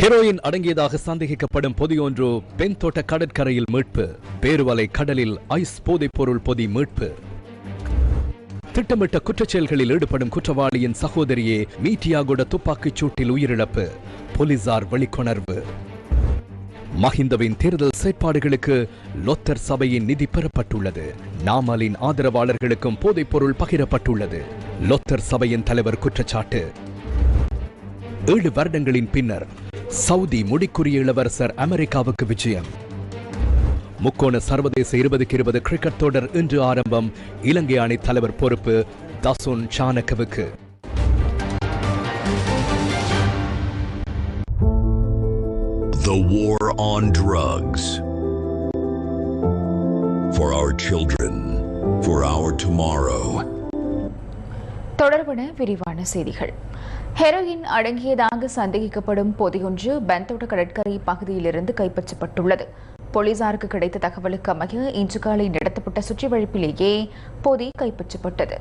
Heroin அடங்கியதாக சந்தேகிக்கப்படும் பொதி ஒன்று பென்தோட்ட கடற்கரையில் மீட்பு பேருவலை கடலில் ஐஸ் போதைப் பொருள் பொதி மீட்பு. திட்டமிட்ட குற்றச்செயல்களில் ஈடுபடும் குற்றவாளியின் சகோதரியே மீட்டியாகுட துப்பாக்கிச் சூட்டில் உயிரிழப்பு போலீசார் வெளிக்கொணர்வு. மஹிந்தவின் தேர்தல் செயற்பாடுகளுக்கு லொத்தர் சபையின் நிதி பெறப்பட்டுள்ளது. நாமலின் ஆதரவாளர்களுக்கும் போதைப் பொருள் பகிரப்பட்டுள்ளது. லொத்தர் சபையின் தலைவர் குற்றச்சாட்டு. ஏழு வருடங்களின் பின்னர் சவுதி முடிக்குரிய இளவரசர் அமெரிக்காவுக்கு விஜயம் முக்கோண சர்வதேச இருபதுக்கு இருபது கிரிக்கெட் தொடர் இன்று ஆரம்பம் இலங்கை அணி தலைவர் பொறுப்பு Dasun சானக்கவுக்கு The War on Drugs. For our children, for our tomorrow. தொடர்பன விரிவான செய்திகள் ஹெரோயின் அடங்கியதாக சந்தேகிக்கப்படும் பொதியொன்று பெந்தோட்ட கடற்கரை பகுதியிலிருந்து கைப்பற்றப்பட்டுள்ளது. போலீசாருக்கு கிடைத்த தகவலுக்கு அமைய இன்று காலை நடத்தப்பட்ட சுற்றிவளைப்பிலேயே பொதி கைப்பற்றப்பட்டது.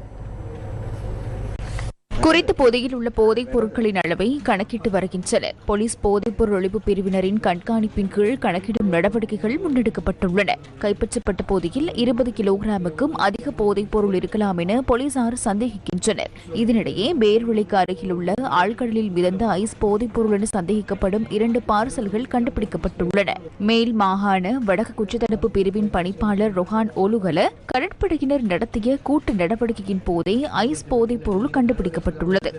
குறித்த போதையில் உள்ள போதைப் பொருட்களின் அளவை கணக்கிட்டு வருகின்றனர். போலீஸ் போதைப்பொருள் ஒழிப்பு பிரிவினரின் கண்காணிப்பின் கீழ் கணக்கிடும் நடவடிக்கைகள் முன்னெடுக்கப்பட்டுள்ளன. கைப்பற்றப்பட்ட போதையில் இருபது கிலோகிராமுக்கும் அதிக போதைப் பொருள் இருக்கலாம் என போலீசார் சந்தேகிக்கின்றனர். இதனிடையே பேர்விளைக்கு அருகில் உள்ள ஆழ்கடலில் மிதந்த ஐஸ் போதைப் பொருள் என சந்தேகிக்கப்படும் இரண்டு பார்சல்கள் கண்டுபிடிக்கப்பட்டுள்ளன. மேல் மாகாண வடக்கு குற்றத்தடுப்பு பிரிவின் பணிப்பாளர் ரொஹான் ஓலுகல கடற்படையினர் நடத்திய கூட்டு நடவடிக்கையின் போதே ஐஸ் போதைப் பொருள் கண்டுபிடிக்கப்பட்டுள்ளது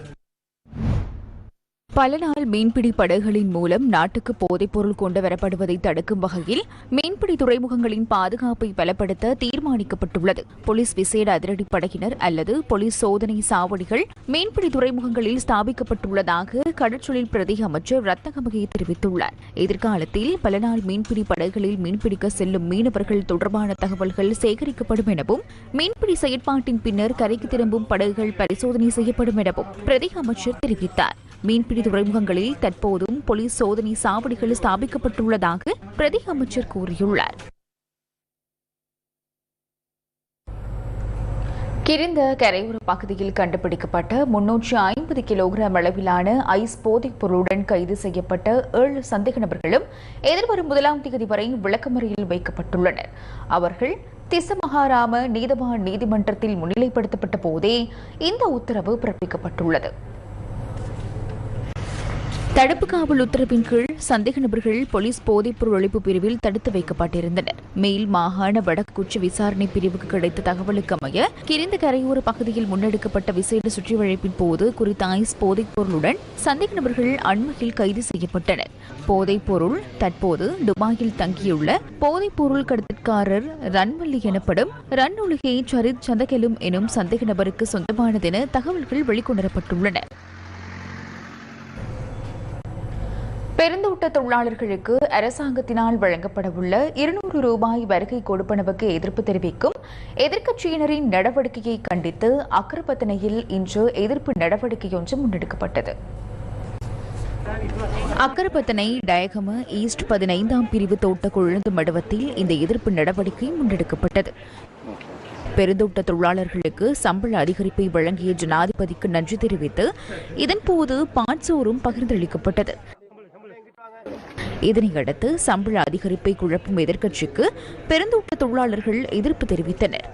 பல நாள் மீன்பிடி படகுகளின் மூலம் நாட்டுக்கு போதைப்பொருள் கொண்டு வரப்படுவதை தடுக்கும் வகையில் மீன்பிடி துறைமுகங்களின் பாதுகாப்பை பலப்படுத்த தீர்மானிக்கப்பட்டுள்ளது. போலீஸ் விசேட அதிரடி படையினர் அல்லது போலீஸ் சோதனை சாவடிகள் மீன்பிடி துறைமுகங்களில் ஸ்தாபிக்கப்பட்டுள்ளதாக கடற்றொழில் பிரதி அமைச்சர் ரத்தகமகை தெரிவித்துள்ளார். எதிர்காலத்தில் பல நாள் மீன்பிடி படகுகளில் மீன்பிடிக்க செல்லும் மீனவர்கள் தொடர்பான தகவல்கள் சேகரிக்கப்படும் எனவும் மீன்பிடி செயற்பாட்டின் பின்னர் கரைக்கு திரும்பும் படகுகள் பரிசோதனை செய்யப்படும் எனவும் பிரதி அமைச்சர் தெரிவித்தார். மீன்பிடி துறைமுகங்களில் தற்போதும் போலீஸ் சோதனை சாவடிகள் ஸ்தாபிக்கப்பட்டுள்ளதாக பிரதி அமைச்சர் கூறியுள்ளார். கிரிந்த கரையோர பகுதியில் கண்டுபிடிக்கப்பட்ட முன்னூற்று ஐம்பது கிலோகிராம் அளவிலான ஐஸ் போதைப் பொருளுடன் கைது செய்யப்பட்ட ஏழு சந்தேக நபர்களும் எதிர்வரும் முதலாம் தேதி வரை விளக்கமறையில் வைக்கப்பட்டுள்ளனர். அவர்கள் திசமகாராம நீதவான் நீதிமன்றத்தில் முன்னிலைப்படுத்தப்பட்ட போதே இந்த உத்தரவு பிறப்பிக்கப்பட்டுள்ளது. தடுப்பு காவல் உத்தரவின் கீழ் சந்தேக நபர்கள் போலீஸ் போதைப்பொருள் ஒழிப்பு பிரிவில் தடுத்து வைக்கப்பட்டிருந்தனர். மேல் மாகாண வடக்குச்சி விசாரணை பிரிவுக்கு கிடைத்த தகவலுக்கு அமைய கிரிந்த கரையோர பகுதியில் முன்னெடுக்கப்பட்ட விசேட சுற்றிவழைப்பின் போது குறித்த ஐஸ் போதைப்பொருளுடன் சந்தேக நபர்கள் அண்மையில் கைது செய்யப்பட்டனர். போதைப்பொருள் தற்போது துபாயில் தங்கியுள்ள போதைப்பொருள் கடத்திற்காரர் கடத்தற்காரர் ரன்மல்லி எனப்படும் ரன் ஒழுகை சரித் சந்தகெலும் எனும் சந்தேக நபருக்கு சொந்தமானதென தகவல்கள் வெளிக்கொணரப்பட்டுள்ளன. பெருந்தோட்ட தொழிலாளர்களுக்கு அரசாங்கத்தினால் வழங்கப்படவுள்ள இருநூறு ரூபாய் வருகை கொடுப்பனவுக்கு எதிர்ப்பு தெரிவிக்கும் எதிர்க்கட்சியினரின் நடவடிக்கையை கண்டித்து அக்கரப்பத்தனையில் இன்று எதிர்ப்பு நடவடிக்கையொன்று முன்னெடுக்கப்பட்டது. அக்கரப்பத்தனை டயகம ஈஸ்ட் பதினைந்தாம் பிரிவு தோட்ட கொழுந்து மண்டபத்தில் இந்த எதிர்ப்பு நடவடிக்கை முன்னெடுக்கப்பட்டது. பெருந்தோட்ட தொழிலாளர்களுக்கு சம்பள அதிகரிப்பை வழங்கிய ஜனாதிபதிக்கு நன்றி தெரிவித்து இதன்போது பாட்சோறும் பகிர்ந்தளிக்கப்பட்டது. இதனையடுத்து சம்பள அதிகரிப்பை குழப்பும் எதிர்க்கட்சிக்கு பெருந்தோட்ட தொழிலாளர்கள் எதிர்ப்பு தெரிவித்தனர்.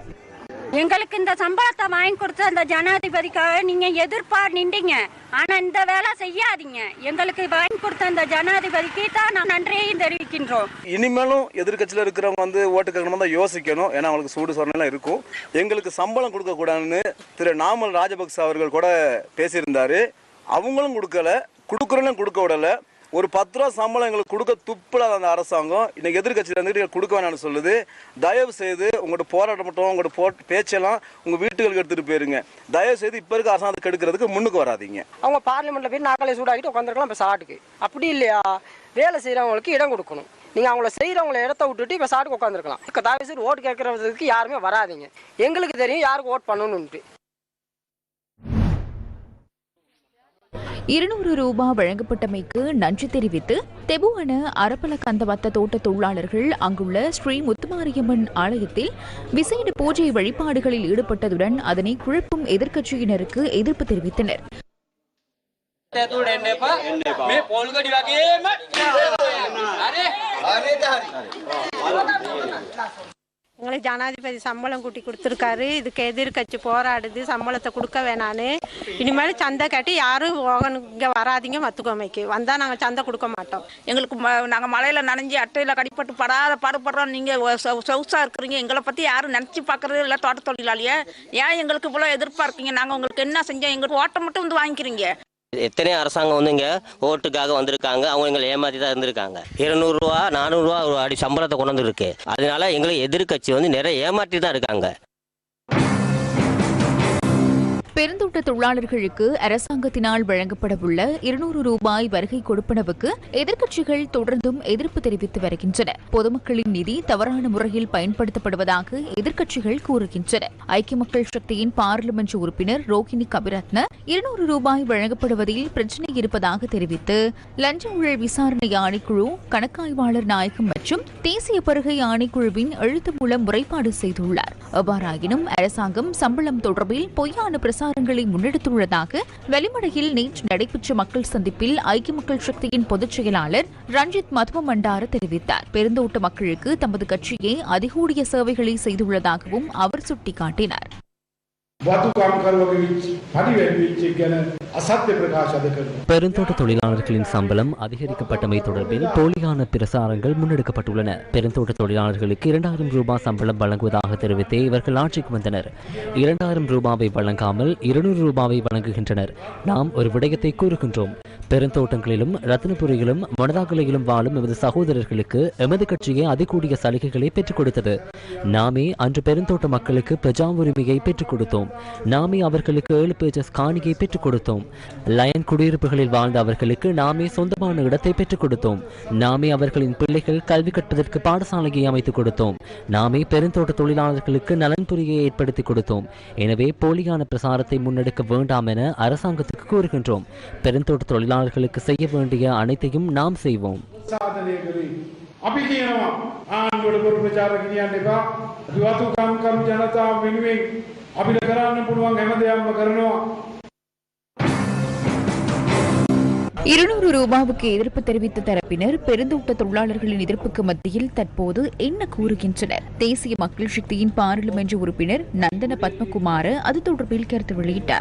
எங்களுக்கு இந்த சம்பளத்தை வாங்கி கொடுத்த அந்த ஜனாதிபதிக்காக நீங்க எதிர்ப்பா நின்றீங்க. ஆனா இந்த வேலை செய்யாதீங்க. எங்களுக்கு வாங்கி கொடுத்த அந்த ஜனாதிபதிக்கு தான் நான் நன்றியையும் தெரிவிக்கின்றோம். இனிமேலும் எதிர்க்கட்சியில் இருக்கிறவங்க வந்து ஓட்டு கேட்கணும் தான் யோசிக்கணும். ஏன்னா அவங்களுக்கு சூடு சொரணெல்லாம் இருக்கும். எங்களுக்கு சம்பளம் கொடுக்கக்கூடாதுன்னு திரு நாமல் ராஜபக்ச அவர்கள் கூட பேசியிருந்தாரு. அவங்களும் கொடுக்கல கொடுக்குறோன்னு கொடுக்க விடல. ஒரு பத்து ரூபா சம்பளம் எங்களுக்கு கொடுக்க துப்பில் அந்த அரசாங்கம் இன்னைக்கு எதிர்கட்சி வந்துட்டு கொடுக்க வேணாம்னு சொல்லுது. தயவு செய்து உங்களோட போராட்டம் மட்டும் உங்களோட போ பேச்செல்லாம் உங்கள் வீட்டுகளுக்கு எடுத்துகிட்டு போயிருங்க. தயவு செய்து இப்போ இருக்க அரசாங்கத்தை கெடுக்கிறதுக்கு முன்னுக்கு வராதீங்க. அவங்க பார்லிமெண்ட்டில் போய் நாக்களை சூடாகிட்டு உட்காந்துருக்கலாம் இப்போ சாட்டுக்கு. அப்படி இல்லையா? வேலை செய்கிறவங்களுக்கு இடம் கொடுக்கணும். நீங்கள் அவங்கள செய்கிறவங்கள இடத்த விட்டுட்டு இப்போ சாட்டுக்கு உட்காந்துருக்கலாம் இப்போ தயவு செய்து ஓட்டு கேட்கறதுக்கு யாருமே வராதீங்க. எங்களுக்கு தெரியும் யாருக்கு ஓட் பண்ணணும்ன்ட்டு. இருநூறு ரூபாய் வழங்கப்பட்டமைக்கு நன்றி தெரிவித்து தெபுவன அரப்பல கந்தவத்த தோட்ட தொழிலாளர்கள் அங்குள்ள ஸ்ரீ முத்துமாரியம்மன் ஆலயத்தில் விசேட பூஜை வழிபாடுகளில் ஈடுபட்டதுடன் அதனை குழப்பும் எதிர்க்கட்சியினருக்கு எதிர்ப்பு தெரிவித்தனர். எங்களுக்கு ஜனாதிபதி சம்பளம் கூட்டி கொடுத்துருக்காரு. இதுக்கு எதிர்கட்சி போராடுது. சம்பளத்தை கொடுக்க வேணான்னு. இனிமேல் சந்தை கட்டி யாரும் இங்கே வராதீங்க மத்துக்கோமைக்கு. வந்தால் நாங்கள் சந்தை கொடுக்க மாட்டோம். எங்களுக்கு ம- நாங்க நனைஞ்சி அட்டையில் கடிப்பட்டு படாத பாடுபடுறோம். நீங்கள் சொகுசாக இருக்கிறீங்க. எங்களை பற்றி யாரும் நினச்சி பார்க்குறது இல்லை தோட்ட தொழிலாளிய ஏன் எங்களுக்கு இவ்வளோ எதிர்ப்பா இருக்கீங்க? நாங்கள் உங்களுக்கு என்ன செஞ்சோம்? எங்களுக்கு ஓட்டம் மட்டும் வந்து வாங்கிக்கிறீங்க. எத்தனை அரசாங்கம் வந்து இங்கே ஓட்டுக்காக வந்திருக்காங்க அவங்க எங்களை ஏமாற்றி தான் இருந்திருக்காங்க இருநூறுவா நானூறுரூவா ஒரு அடி சம்பளத்தை கொண்டு வந்துருக்கு. அதனால எங்களை எதிர்க்கட்சி வந்து நிறைய ஏமாற்றி தான் இருக்காங்க. பெருந்தோட்ட தொழிலாளர்களுக்கு அரசாங்கத்தினால் வழங்கப்படவுள்ள இருநூறு ரூபாய் வருகை கொடுப்பனவுக்கு எதிர்க்கட்சிகள் தொடர்ந்தும் எதிர்ப்பு தெரிவித்து வருகின்றன. பொதுமக்களின் நிதி தவறான முறையில் பயன்படுத்தப்படுவதாக எதிர்க்கட்சிகள் கூறுகின்றன. ஐக்கிய மக்கள் சக்தியின் பாராளுமன்ற உறுப்பினர் ரோகிணி கபிரத்ன இருநூறு ரூபாய் வழங்கப்படுவதில் பிரச்சினை இருப்பதாக தெரிவித்து லஞ்ச ஊழல் விசாரணை ஆணைக்குழு கணக்காய்வாளர் நாயகம் மற்றும் தேசிய பருகை ஆணைக்குழுவின் எழுத்து மூலம் முறைப்பாடு செய்துள்ளார். எவ்வாறாயினும் அரசாங்கம் சம்பளம் தொடர்பில் பொய்யான விவகாரங்களை முன்னெடுத்துள்ளதாக வெளிமடையில் நேற்று நடைபெற்ற மக்கள் சந்திப்பில் ஐக்கிய மக்கள் சக்தியின் பொதுச் செயலாளர் ரஞ்சித் மதுவ மண்டார தெரிவித்தார். பெருந்தோட்ட மக்களுக்கு தமது கட்சியை அதிகூடிய சேவைகளை செய்துள்ளதாகவும் அவர் சுட்டிக்காட்டினார். பெருந்தோட்ட தொழிலாளர்களின் சம்பளம் அதிகரிக்கப்பட்டமை தொடர்பில் போலியான பிரசாரங்கள் முன்னெடுக்கப்பட்டுள்ளன. பெருந்தோட்ட தொழிலாளர்களுக்கு இரண்டாயிரம் ரூபாய் சம்பளம் வழங்குவதாக தெரிவித்தே இவர்கள் ஆட்சிக்கு வந்தனர். இரண்டாயிரம் ரூபாவை வழங்காமல் இருநூறு ரூபாவை வழங்குகின்றனர். நாம் ஒரு விடயத்தை கூறுகின்றோம். பெருந்தோட்டங்களிலும் ரத்னபுரியிலும் மனதாகலையிலும் வாழும் எமது சகோதரர்களுக்கு எமது கட்சியே அதிகூடிய சலுகைகளை பெற்றுக் கொடுத்தது. நாமே அன்று பெருந்தோட்ட மக்களுக்கு பிரஜா உரிமையை பெற்றுக் கொடுத்தோம். நாமே அவர்களுக்கு ஏழு பேஜஸ் காணியை பெற்றுக் கொடுத்தோம். லயன் குடியிருப்புகளில் வாழ்ந்த அவர்களுக்கு நாமே சொந்தமான இடத்தை பெற்றுக் கொடுத்தோம். நாமே அவர்களின் பிள்ளைகள் கல்வி கற்பதற்கு பாடசாலையை அமைத்துக் கொடுத்தோம். நாமே பெருந்தோட்ட தொழிலாளர்களுக்கு நலன்புரியை ஏற்படுத்தி கொடுத்தோம். எனவே போலியான பிரசாரத்தை முன்னெடுக்க வேண்டாம் என அரசாங்கத்துக்கு கூறுகின்றோம். பெருந்தோட்ட தொழிலாளர் தொழிலாளர்களுக்கு செய்ய வேண்டிய அனைத்தையும் நாம் செய்வோம் සාධනය කරේ. අපි කියනවා ආණ්ඩුවට බොරු ප්‍රචාර ගෙනියන්න එපා. අපි වතු කම්කරු ජනතාව වෙනුවෙන් අපිට කරන්න පුළුවන් හැම දෙයක්ම කරනවා. இருநூறு ரூபாவுக்கு எதிர்ப்பு தெரிவித்த தரப்பினர் பெருந்தோட்ட தொழிலாளர்களின் எதிர்ப்புக்கு மத்தியில் தற்போது என்ன கூறுகின்றனர்? தேசிய மக்கள் சக்தியின் பாராளுமன்ற உறுப்பினர் நந்தன பத்மகுமார் அது தொடர்பில் கருத்து வெளியிட்டார்.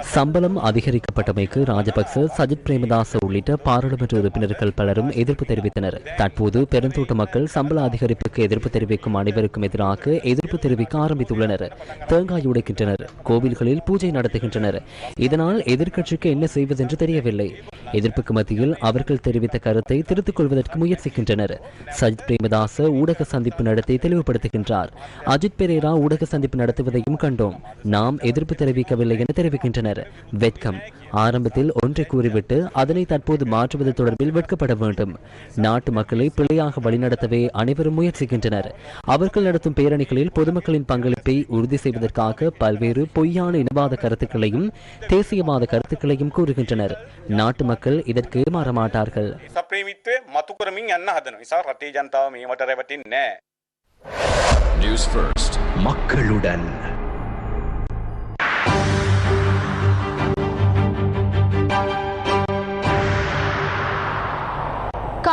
சம்பளம் அதிகரிக்கப்பட்டமைக்கு ராஜபக்ச சஜித் பிரேமதாச உள்ளிட்ட பாராளுமன்ற உறுப்பினர்கள் பலரும் எதிர்ப்பு தெரிவித்தனர். தற்போது பெருந்தோட்ட மக்கள் சம்பள அதிகரிப்புக்கு எதிர்ப்பு தெரிவிக்கும் அனைவருக்கும் எதிராக எதிர்ப்பு தெரிவிக்க ஆரம்பித்துள்ளனர். தேங்காய் உடைக்கின்றனர். கோவில்களில் பூஜை நடத்துகின்றனர். இதனால் எதிர்க்கட்சிக்கு என்ன செய்வதென்று தெரியவில்லை. எதிர்ப்புக்கு மத்தியில் அவர்கள் தெரிவித்த கருத்தை திருத்திக் கொள்வதற்கு முயற்சிக்கின்றனர். சஜித் பிரேமதாச ஊடக சந்திப்பு நடத்தி தெளிவுபடுத்துகின்றார். அஜித் பெரேரா ஊடக சந்திப்பு நடத்துவதையும் கண்டோம். நாம் எதிர்ப்பு தெரிவிக்கவில்லை என தெரிவிக்கின்றனர். வெட்கம். ஆரம்பத்தில் ஒன்றை கூறிவிட்டு அதனை தற்போது மாற்றுவது தொடர்பில் வெட்கப்பட வேண்டும். நாட்டு மக்களை பிழையாக வழிநடத்தவே அனைவரும் முயற்சிக்கின்றனர். அவர்கள் நடத்தும் பேரணிகளில் பொதுமக்களின் பங்களிப்பை உறுதி செய்வதற்காக பல்வேறு பொய்யான இனவாத கருத்துக்களையும் தேசியவாத கருத்துக்களையும் கூறுகின்றனர். நாட்டு மக்கள் இதற்கு ஏமாற மாட்டார்கள்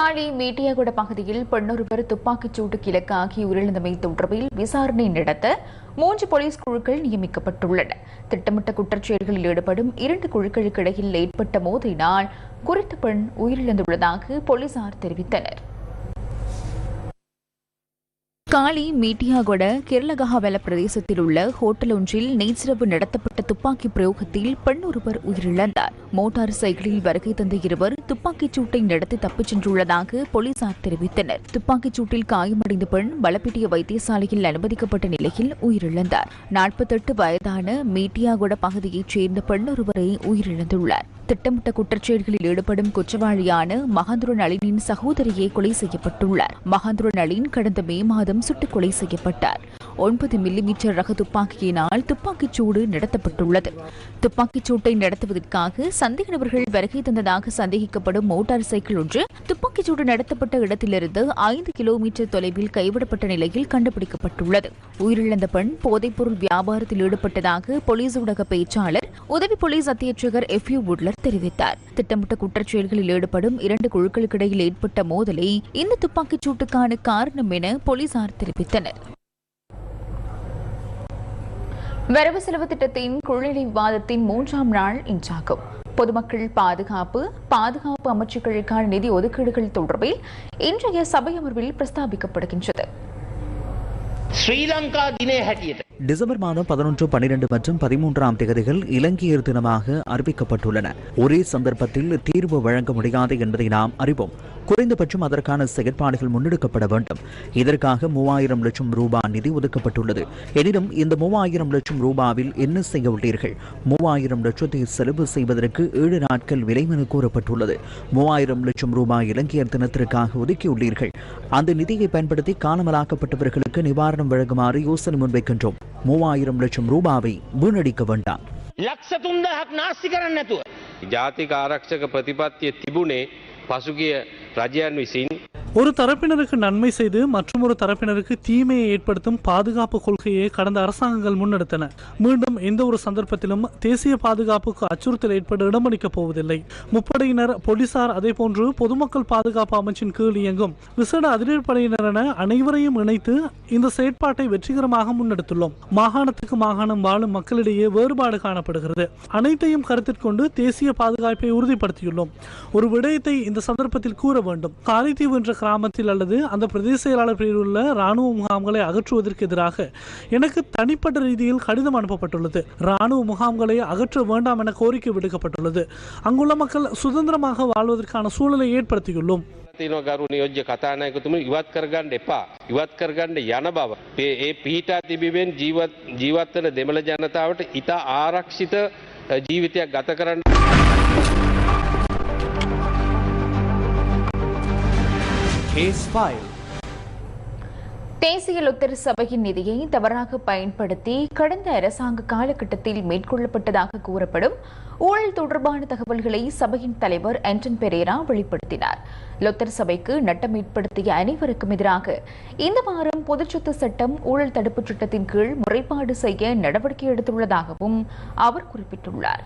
காலி மேட்டியாகுட பகுதியில் பெண்ணொருவர் துப்பாக்கிச் சூட்டுக்கு இலக்காகி உயிரிழந்தமை தொடர்பில் விசாரணை நடத்த மூன்று போலீஸ் குழுக்கள் நியமிக்கப்பட்டுள்ளன. திட்டமிட்ட குற்றச்செயல்களில் ஈடுபடும் இரண்டு குழுக்களுக்கு இடையில் ஏற்பட்ட மோதினால் குறித்த பெண் உயிரிழந்துள்ளதாக போலீசார் தெரிவித்தனர். காலி மீட்டியாகொட கிர்லகஹாவெல பிரதேசத்தில் உள்ள ஹோட்டல் ஒன்றில் நேற்றிரவு நடத்தப்பட்ட துப்பாக்கி பிரயோகத்தில் பெண் ஒருவர் உயிரிழந்தார். மோட்டார் சைக்கிளில் வருகை தந்த இருவர் துப்பாக்கிச் சூட்டை நடத்தி தப்பிச் சென்றுள்ளதாக போலீசார் தெரிவித்தனர். துப்பாக்கிச் சூட்டில் காயமடைந்த பெண் பலப்பிட்டிய வைத்தியசாலையில் அனுமதிக்கப்பட்ட நிலையில் உயிரிழந்தார். நாற்பத்தெட்டு வயதான மீட்டியாகொட பகுதியைச் சேர்ந்த பெண் ஒருவரை உயிரிழந்துள்ளார். திட்டமிட்ட குற்றச்செயல்களில் ஈடுபடும் குற்றவாளியான மகந்துர நளினின் சகோதரியை கொலை செய்யப்பட்டுள்ளார். மகந்துர நளின் கடந்த மே மாதம் சுட்டுக் கொலை செய்யப்பட்டார். ஒன்பது மில்லிமீட்டர் ரக துப்பாக்கியினால் துப்பாக்கிச் சூடு நடத்தப்பட்டுள்ளது. துப்பாக்கிச் சூட்டை நடத்துவதற்காக சந்தேக நபர்கள் வருகை தந்ததாக சந்தேகிக்கப்படும் மோட்டார் சைக்கிள் ஒன்று துப்பாக்கிச்சூடு நடத்தப்பட்ட இடத்திலிருந்து ஐந்து கிலோமீட்டர் தொலைவில் கைவிடப்பட்ட நிலையில் கண்டுபிடிக்கப்பட்டுள்ளது. உயிரிழந்த பெண் போதைப்பொருள் வியாபாரத்தில் ஈடுபட்டதாக போலீஸ் ஊடக பேச்சாளர் உதவி போலீஸ் அத்தியட்சகர் எஃப் யூ வுட்லர் தெரிவித்தார். திட்டமிட்ட குற்றச்செயல்களில் ஈடுபடும் இரண்டு குழுக்களுக்கிடையில் ஏற்பட்ட மோதலை இந்த துப்பாக்கிச் சூட்டுக்கான காரணம் என போலீசார் தெரிவித்தனர். வரவு செலவு திட்டத்தின் குழுநிலை விவாதத்தின் மூன்றாம் நாள் இன்றாகும். பொதுமக்கள் பாதுகாப்பு பாதுகாப்பு அமைச்சுக்களுக்கான நிதி ஒதுக்கீடுகள் தொடர்பில் இன்றைய சபை அமர்வில் பிரஸ்தாபிக்கப்படுகின்றது. ஸ்ரீலங்கா தினே ஹட்டியது. டிசம்பர் மாதம் பதினொன்று பன்னிரண்டு மற்றும் பதிமூன்றாம் தேதிகள் இலங்கையர் தினமாக அறிவிக்கப்பட்டுள்ளன. ஒரே சந்தர்ப்பத்தில் தீர்வு வழங்க முடியாது என்பதை நாம் அறிவோம். குறைந்தபட்சம் அதற்கான செயற்பாடுகள் முன்னெடுக்கப்பட வேண்டும் இதற்காக மூவாயிரம் லட்சம் ரூபாய் நிதி ஒதுக்கப்பட்டுள்ளது எனினும் இந்த மூவாயிரம் லட்சம் ரூபாவில் என்ன செய்ய உள்ளீர்கள் மூவாயிரம் லட்சத்தை செலவு செய்வதற்கு ஏழு நாட்கள் விலைமனு கூறப்பட்டுள்ளது மூவாயிரம் லட்சம் ரூபாய் இலங்கையர் தினத்திற்காக ஒதுக்கியுள்ளீர்கள் அந்த நிதியை பயன்படுத்தி காணாமலாக்கப்பட்டவர்களுக்கு நிவாரணம் வழங்குமாறு யோசனை முன்வைக்கின்றோம் மூவாயிரம் லட்சம் ரூபாவை வீணடிக்க வேண்டாம் ලක්ෂ තුන්දහක් නාස්ති කරන්න නැතුව. ජාතික ආරක්ෂක ප්‍රතිපත්තිය තිබුණේ පසුගිය රජයන් විසින් ஒரு தரப்பினருக்கு நன்மை செய்து மற்றும் ஒரு தரப்பினருக்கு தீமையை ஏற்படுத்தும் பாதுகாப்பு கொள்கையை கடந்த அரசாங்கங்கள் முன்னெடுத்தன. மீண்டும் எந்த ஒரு சந்தர்ப்பத்திலும் தேசிய பாதுகாப்புக்கு அச்சுறுத்தல் ஏற்பட இடமளிக்கப் போவதில்லை. முப்படையினர் போலீசார் அதேபோன்று பொதுமக்கள் பாதுகாப்பு அமைச்சின் கீழ் இயங்கும். விசேட அதிரடிப்படையினர் என அனைவரையும் இணைத்து இந்த செயற்பாட்டை வெற்றிகரமாக முன்னெடுத்துள்ளோம். மாகாணத்துக்கு மாகாணம் வாழும் மக்களிடையே வேறுபாடு காணப்படுகிறது. அனைத்தையும் கருத்தில் கொண்டு தேசிய பாதுகாப்பை உறுதிப்படுத்தியுள்ளோம். ஒரு விடயத்தை இந்த சந்தர்ப்பத்தில் கூற வேண்டும். காலைத்தீவு என்ற கிராமத்தில் அல்லது அந்த பிரதேச செயலாளர் பிரிவில் உள்ள ராணுவ முகாம்களை அகற்றுவதற்கு எதிராக எனக்கு தனிப்பட்ட ரீதியில் கடிதம் அனுப்பப்பட்டுள்ளது ராணுவ முகாம்களை அகற்ற வேண்டாம் என கோரிக்கை விடுக்கப்பட்டுள்ளது அங்குள்ள மக்கள் சுதந்திரமாக வாழ்வதற்கான சூழலை ஏற்படுத்தியுள்ளோம் තියනවා ගරු නියෝජ්‍ය කතානායකතුම ඉවත් කරගන්න එපා. ඉවත් කරගන්න යන බව. ඒ ඒ පිහිටා තිබිවෙන් ජීවත් ජීවත්වන දෙමළ ජනතාවට ඉතා ආරක්ෂිත අ, ජීවිතයක් ගත කරන්න. கேஸ் ஃபைல் தேசிய லொத்தர் சபையின் நிதியை தவறாக பயன்படுத்தி கடந்த அரசாங்க காலகட்டத்தில் மேற்கொள்ளப்பட்டதாக கூறப்படும் ஊழல் தொடர்பான தகவல்களை சபையின் தலைவர் ஆண்டன் பெரேரா வெளிப்படுத்தினார். லொத்தர் சபைக்கு நட்டம் ஏற்படுத்திய அனைவருக்கும் எதிராக இந்த வாரம் பொதுச்சொத்து சட்டம் ஊழல் தடுப்புச் சட்டத்தின் கீழ் முறைப்பாடு செய்ய நடவடிக்கை எடுத்துள்ளதாகவும் அவர் குறிப்பிட்டுள்ளார்.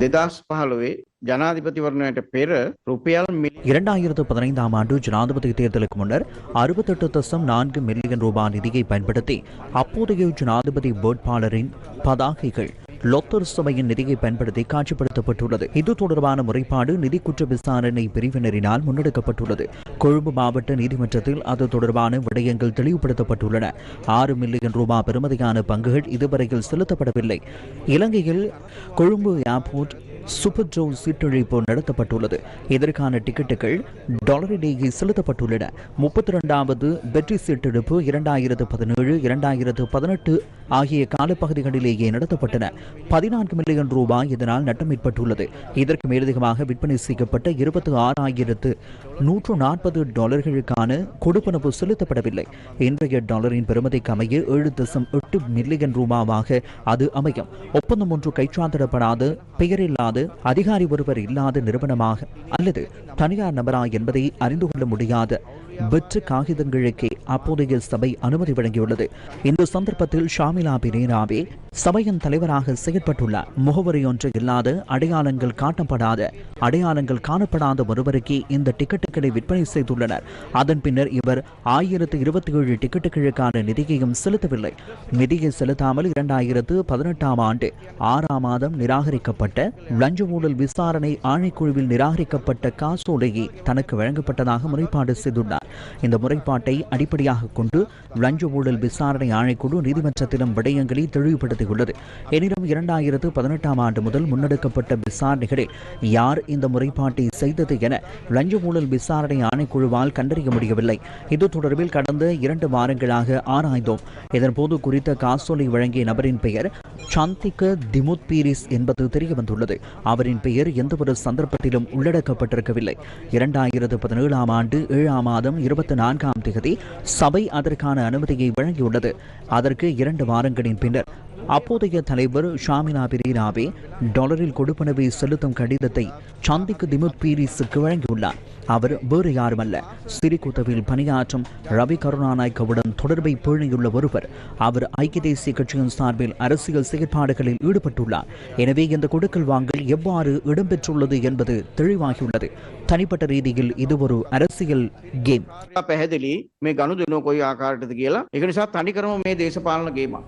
දෙදස් පහළොවේ ජනාධිපතිවරණයට පෙර රුපියල් මිලි இரண்டாயிரத்து பதினைந்தாம் ஆண்டு ஜனாதிபதி தேர்தலுக்கு முன்னர் அறுபத்தெட்டு தசம் நான்கு மில்லியன் ரூபாய் நிதியை பயன்படுத்தி அப்போதைய ஜனாதிபதி வேட்பாளரின் பதாகைகள் லொத்தர் சபையின் நிதியை பயன்படுத்தி காட்சிப்படுத்தப்பட்டுள்ளது. இது தொடர்பான முறைப்பாடு நிதி குற்ற விசாரணை பிரிவினரினால் முன்னெடுக்கப்பட்டுள்ளது. கொழும்பு மாவட்ட நீதிமன்றத்தில் அது தொடர்பான விடயங்கள் தெளிவுபடுத்தப்பட்டுள்ளன. ஆறு மில்லியன் ரூபாய் பெறுமதியான பங்குகள் இதுவரையில் செலுத்தப்படவில்லை. இலங்கையில் கொழும்பு ஏர்போர்ட் சூப்பர் ஜோ சீட்டழிப்பு நடத்தப்பட்டுள்ளது. இதற்கான டிக்கெட்டுகள் டாலரிலேயே செலுத்தப்பட்டுள்ளன. முப்பத்தி ரெண்டாவது வெற்றி சீட்டெடுப்பு இரண்டாயிரத்து பதினேழு இரண்டாயிரத்து பதினெட்டு ஆகிய காலப்பகுதிகளிலேயே நடத்தப்பட்டன. பதினான்கு மில்லியன் ரூபாய் இதனால் நட்டம் ஏற்பட்டுள்ளது இதற்கு மேலதிகமாக விற்பனை செய்யப்பட்ட இருபத்தி ஆறாயிரத்து நூற்று நாற்பது டாலர்களுக்கான கொடுப்பனவு செலுத்தப்படவில்லை. இன்றைய டாலரின் பெருமதிக்கு அமைய ஏழு தசம் எட்டு மில்லியன் ரூபாவாக அது அமையும். ஒப்பந்தம் ஒன்று கைச்சாத்திடப்படாத பெயரில்லாத அதிகாரி ஒருவர் இல்லாத நிறுவனமாக அல்லது தனியார் நபரா என்பதை அறிந்து கொள்ள முடியாத. வெற்று காகிதங்களுக்கே அப்போதைய சபை அனுமதி வழங்கியுள்ளது. இந்த சந்தர்ப்பத்தில் ஷாமிலா பிரேராவே சபையின் தலைவராக செயற்பட்டுள்ளார் முகவரி ஒன்று இல்லாத அடையாளங்கள் காட்டப்படாத அடையாளங்கள் காணப்படாத ஒருவருக்கு இந்த டிக்கெட்டுகளை விற்பனை செய்துள்ளனர். அதன் பின்னர் இவர் ஆயிரத்து இருபத்தி ஏழு டிக்கெட்டுகளுக்கான நிதியையும் செலுத்தவில்லை. நிதியை செலுத்தாமல் இரண்டாயிரத்து பதினெட்டாம் ஆண்டு ஆறாம் மாதம் நிராகரிக்கப்பட்ட லஞ்ச ஊழல் விசாரணை ஆணைக்குழுவில் நிராகரிக்கப்பட்ட காசோலையை தனக்கு வழங்கப்பட்டதாக முறைப்பாடு செய்துள்ளார். இந்த முறைப்பாட்டை அடிப்படையாக கொண்டு லஞ்ச ஊழல் விசாரணை ஆணைக்குழு நீதிமன்றத்திலும் விடயங்களை தெளிவுபடுத்தியுள்ளது எனினும் இரண்டாயிரத்து பதினெட்டாம் ஆண்டு முதல் முன்னெடுக்கப்பட்ட விசாரணைகளில் யார் இந்த முறைப்பாட்டை செய்தது என லஞ்ச ஊழல் விசாரணை ஆணைக்குழுவால் கண்டறிய முடியவில்லை. இது தொடர்பில் கடந்த இரண்டு வாரங்களாக ஆராய்ந்தோம். இதன்போது குறித்த காசோலை வழங்கிய நபரின் பெயர் சந்திக திமுத் பீரிஸ் என்பது தெரியவந்துள்ளது. அவரின் பெயர் எந்தவொரு சந்தர்ப்பத்திலும் உள்ளடக்கப்பட்டிருக்கவில்லை. இரண்டாயிரத்து பதினேழாம் ஆண்டு ஏழாம் மாதம் இருபத்தி நான்காம் தேதி சபை அதற்கான அனுமதியை வழங்கியுள்ளது. அதற்கு இரண்டு வாரங்களின் பின்னர் அப்போதைய தலைவர் ஷாமினா பிரீராவே டாலரில் கொடுப்பனவை செலுத்தும் கடிதத்தை சந்திக்கு திமுத் பீரிஸுக்கு வழங்கியுள்ளார் அவர் வேறு யாருமல்ல சிறிகுத்தவில் பணியாற்றும் ரவி கருணாநாயக்கவுடன் தொடர்பை பேணியுள்ள ஒருவர் அவர் ஐக்கிய தேசிய கட்சியின் சார்பில் அரசியல் செயற்பாடுகளில் ஈடுபட்டுள்ளார் எனவே இந்த கொடுக்கல் வாங்கல் எவ்வாறு இடம்பெற்றுள்ளது என்பது தெளிவாகியுள்ளது தனிப்பட்ட ரீதியில் இது ஒரு அரசியல் கேம் පැහැදිලි මේ ගණු දෙනුව කොයි ආකාරයටද කියලා එක නිසා තනිකරම මේ දේශපාලන ගේමක්.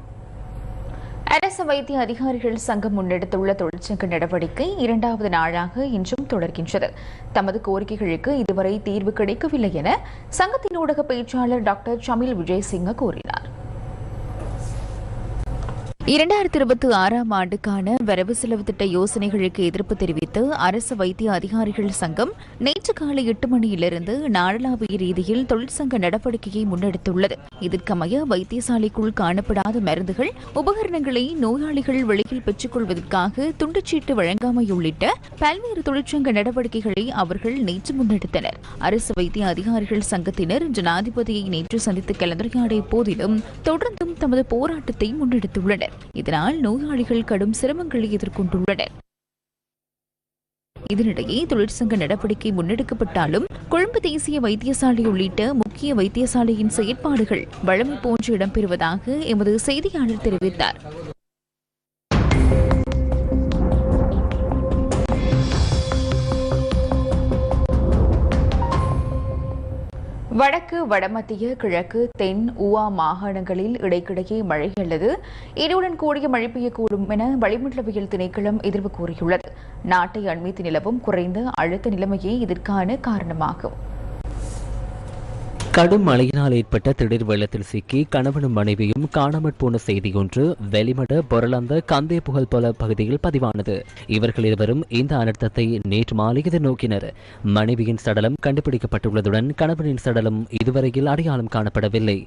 அரசு வைத்திய அதிகாரிகள் சங்கம் முன்னெடுத்துள்ள தொழிற்சங்க நடவடிக்கை இரண்டாவது நாளாக இன்றும் தொடர்கின்றது. தமது கோரிக்கைகளுக்கு இதுவரை தீர்வு கிடைக்கவில்லை என சங்கத்தின் ஊடக பேச்சாளர் டாக்டர் சமில் விஜயசிங்க கூறினார். இரண்டாயிரத்தி இருபத்தி ஆறாம் ஆண்டுக்கான வரவு செலவு திட்ட யோசனைகளுக்கு எதிர்ப்பு தெரிவித்து அரசு வைத்திய அதிகாரிகள் சங்கம் நேற்று காலை எட்டு மணியிலிருந்து நாடளாவிய ரீதியில் தொழிற்சங்க நடவடிக்கையை முன்னெடுத்துள்ளது. இதற்கமைய வைத்தியசாலைக்குள் காணப்படாத மருந்துகள் உபகரணங்களை நோயாளிகள் வெளியில் பெற்றுக் கொள்வதற்காக துண்டுச்சீட்டு வழங்காமை உள்ளிட்ட பல்வேறு தொழிற்சங்க நடவடிக்கைகளை அவர்கள் நேற்று முன்னெடுத்தனர். அரசு வைத்திய அதிகாரிகள் சங்கத்தினர் ஜனாதிபதியை நேற்று சந்தித்து கலந்துரையாடிய போதிலும் தொடர்ந்தும் தமது போராட்டத்தை முன்னெடுத்துள்ளனர். இதனால் நோயாளிகள் கடும் சிரமங்களை எதிர்கொண்டுள்ளனர். இதனிடையே தொழிற்சங்க நடவடிக்கை முன்னெடுக்கப்பட்டாலும் கொழும்பு தேசிய வைத்தியசாலை உள்ளிட்ட முக்கிய வைத்தியசாலையின் செயற்பாடுகள் வழமை போன்று இடம்பெறுவதாக எமது செய்தியாளர் தெரிவித்தார். வடக்கு வடமத்திய கிழக்கு தென் உவா மாகாணங்களில் இடைக்கிடையே மழை அல்லது இடியுடன் கூடிய மழை பெய்யக்கூடும் என வளிமண்டலவியல் திணைக்களம் எதிர்வு கூறியுள்ளது. நாட்டை அண்மித்து நிலவும் குறைந்த அழுத்த நிலைமையே இதற்கான காரணமாகும். கடும் மழையினால் ஏற்பட்ட திடீர் வெள்ளத்தில் சிக்கி கணவனும் மனைவியும் காணாமற் போன செய்தி ஒன்று வெளிமட பொருளந்த கந்தே புகழ் போல பகுதியில் பதிவானது. இவர்கள் இருவரும் இந்த அனர்த்தத்தை நேற்று மாலை எதிர்நோக்கினர் மனைவியின் சடலம் கண்டுபிடிக்கப்பட்டுள்ளதுடன் கணவனின் சடலம் இதுவரையில் அடையாளம் காணப்படவில்லை.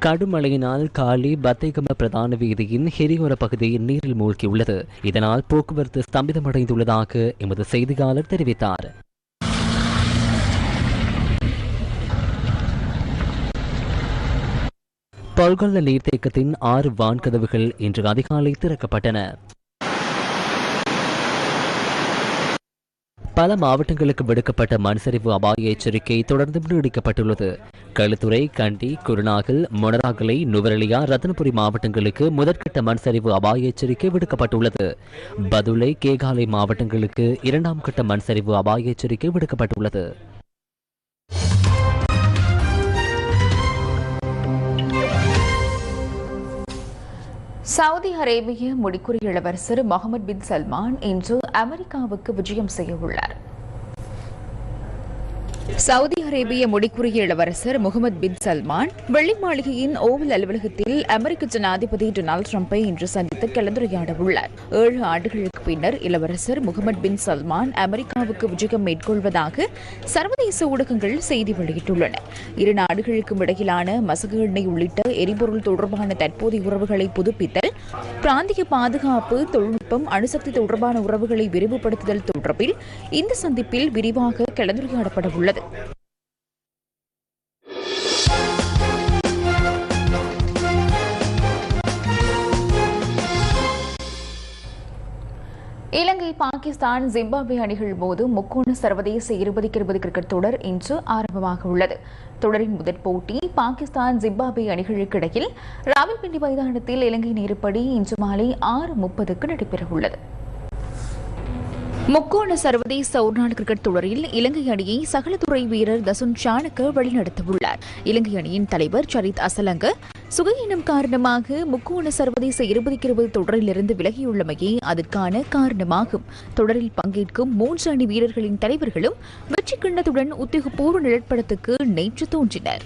கடுமழையினால் காலி பத்தைகம பிரதான வீதியின் ஹெரியோர பகுதி நீரில் மூழ்கியுள்ளது. இதனால் போக்குவரத்து ஸ்தம்பிதமடைந்துள்ளதாக எமது செய்தியாளர் தெரிவித்தார். பல்கொல்ல நீர்த்தேக்கத்தின் ஆறு வான்கதவுகள் இன்று அதிகாலை திறக்கப்பட்டன. பல மாவட்டங்களுக்கு விடுக்கப்பட்ட மண்சரிவு அபாய எச்சரிக்கை தொடர்ந்து நீடிக்கப்பட்டுள்ளது. களுத்துறை கண்டி குருநாகல் மொனராகலை நுவரெலியா ரத்னபுரி மாவட்டங்களுக்கு முதற்கட்ட மண்சரிவு அபாய எச்சரிக்கை விடுக்கப்பட்டுள்ளது. பதுளை கேகாலை மாவட்டங்களுக்கு இரண்டாம் கட்ட மண்சரிவு அபாய எச்சரிக்கை விடுக்கப்பட்டுள்ளது. சவுதி அரேபிய முடிக்குறி இளவரசர் முகமது பின் சல்மான் இன்று அமெரிக்காவுக்கு விஜயம் செய்ய உள்ளார். சவுதி அரேபிய முடிக்குரிய இளவரசர் முகமது பின் சல்மான் வெள்ளி மாளிகையின் ஓவல் அலுவலகத்தில் அமெரிக்க ஜனாதிபதி டொனால்டு டிரம்பை இன்று சந்தித்து கலந்துரையாட உள்ளார் ஏழு ஆண்டுகளுக்கு பின்னர் இளவரசர் முகமது பின் சல்மான் அமெரிக்காவுக்கு விஜயம் மேற்கொள்வதாக சர்வதேச ஊடகங்கள் செய்தி வெளியிட்டுள்ளன. இரு நாடுகளுக்கும் இடையிலான மசகு எண்ணெய் உள்ளிட்ட எரிபொருள் தொடர்பான தற்போதைய உறவுகளை புதுப்பித்தல் பிராந்திய பாதுகாப்பு தொழில்நுட்பம் அணுசக்தி தொடர்பான உறவுகளை விரிவுபடுத்துதல் தொடர்பில் இந்த சந்திப்பில் விரிவாக கலந்துரையாடப்பட உள்ளது இலங்கை பாகிஸ்தான் ஜிம்பாப்வே அணிகள் போது முக்கோண சர்வதேச இருபதுக்கு இருபது கிரிக்கெட் தொடர் இன்று ஆரம்பமாக உள்ளது. தொடரின் முதற் போட்டி பாகிஸ்தான் ஜிம்பாப்வே அணிகளுக்கு இடையில் ராவல்பிண்டி மைதானத்தில் இலங்கை நேரப்படி இன்று மாலை ஆறு முப்பதுக்கு நடைபெறவுள்ளது. முக்கோண சர்வதேச ஒருநாள் கிரிக்கெட் தொடரில் இலங்கை அணியை சகலத்துறை வீரர் தசுன் சாணக்க வழிநடத்தவுள்ளார். இலங்கை அணியின் தலைவர் சரித் அசலங்க சுகையினம் காரணமாக முக்கோண சர்வதேச இருபதுக்கு இருபது தொடரிலிருந்து விலகியுள்ளமையே அதற்கான காரணமாகும். தொடரில் பங்கேற்கும் மூன்று அணி வீரர்களின் தலைவர்களும் வெற்றி கிண்ணத்துடன் உத்தியோகபூர்வ நிலப்படத்துக்கு நேற்று தோன்றினர்.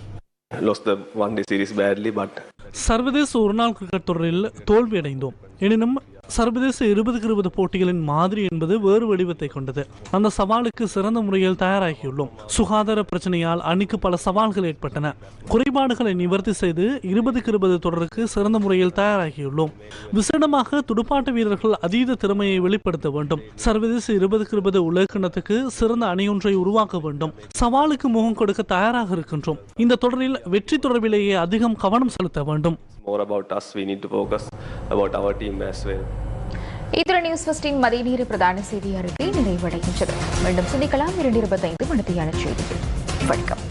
Lost the one day series badly, but சர்வதேச ஒருநாள் கிரிக்கெட் தொடரில் தோல்வியடைந்தோம். எனினும் சர்வதேச இருபதுக்கு இருபது போட்டிகளின் மாதிரி என்பது வேறு வடிவத்தை கொண்டது. அந்த சவாலுக்கு சிறந்த முறையில் தயாராகியுள்ளோம். சுகாதார பிரச்சனையால் அணிக்கு பல சவால்கள் ஏற்பட்டன. குறைபாடுகளை நிவர்த்தி செய்து இருபதுக்கு இருபது தொடருக்கு சிறந்த முறையில் தயாராகியுள்ளோம். விசேடமாக துடுப்பாட்ட வீரர்கள் அதீத திறமையை வெளிப்படுத்த வேண்டும். சர்வதேச இருபதுக்கு இருபது உலகக்கிணத்துக்கு சிறந்த அணியொன்றை உருவாக்க வேண்டும். சவாலுக்கு முகம் கொடுக்க தயாராக இருக்கின்றோம். இந்த தொடரில் வெற்றி தொடர்பிலேயே அதிகம் கவனம் செலுத்த வேண்டும். More about us. We need to focus about our team as well. இத்திர நியூஸ் ஃபஸ்டின் மதிய நேர பிரதான செய்தி அறிக்கை நிறைவடைகின்றது மீண்டும் சந்திக்கலாம் இரண்டு இருபத்தைந்து மணித்தியான செய்திகள் வணக்கம்